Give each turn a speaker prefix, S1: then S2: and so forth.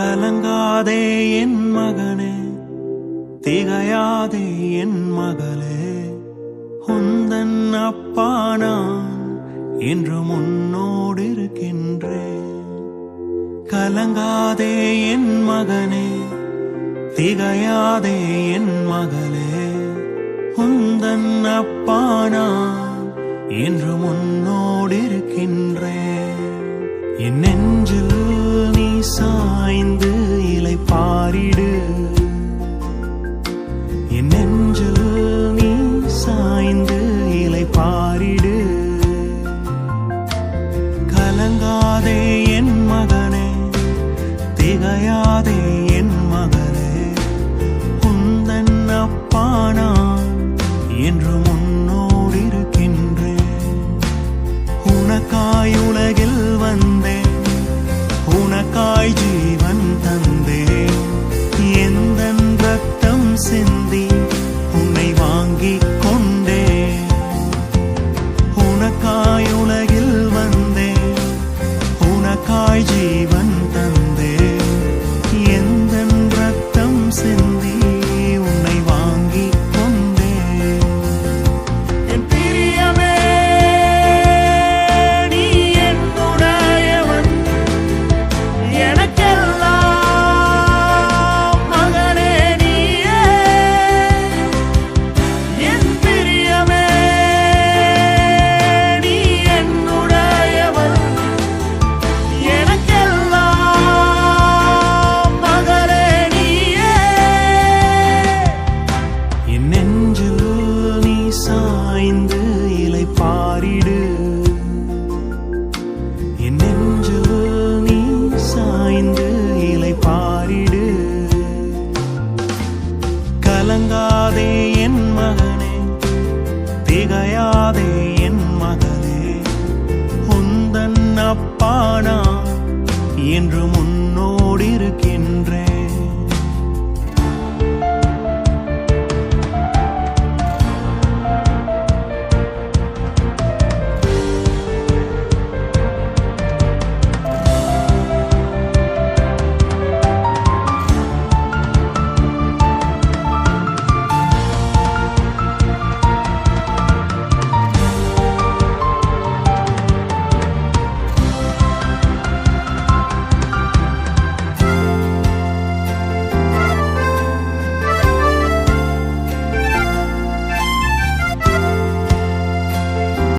S1: கலங்காதே என் மகனே திகையாதே என் மகளே. உந்தன் அப்பா நான் என்று முன்னோடு இருக்கின்றேன். கலங்காதே என் மகனே திகையாதே என் மகளே. உந்தன் அப்பா நான் என்று முன்னோடு இருக்கின்றேன். என் நெஞ்சில் சாய்ந்து இலை பாரிடு. என் நெஞ்சில் நீ சாய்ந்து இலை பாரிடு. கலங்காதே என் மகனே திகையாதே என் மகளே உந்தன் அப்பானா என்று முன்னோடு இருக்கின்றேன் உனக்காய் உலகில் வந்தேன். உனக்காய் ஜீவன் தந்தேன். திகையாதே என் மகளே. உந்தன் அப்பா நான்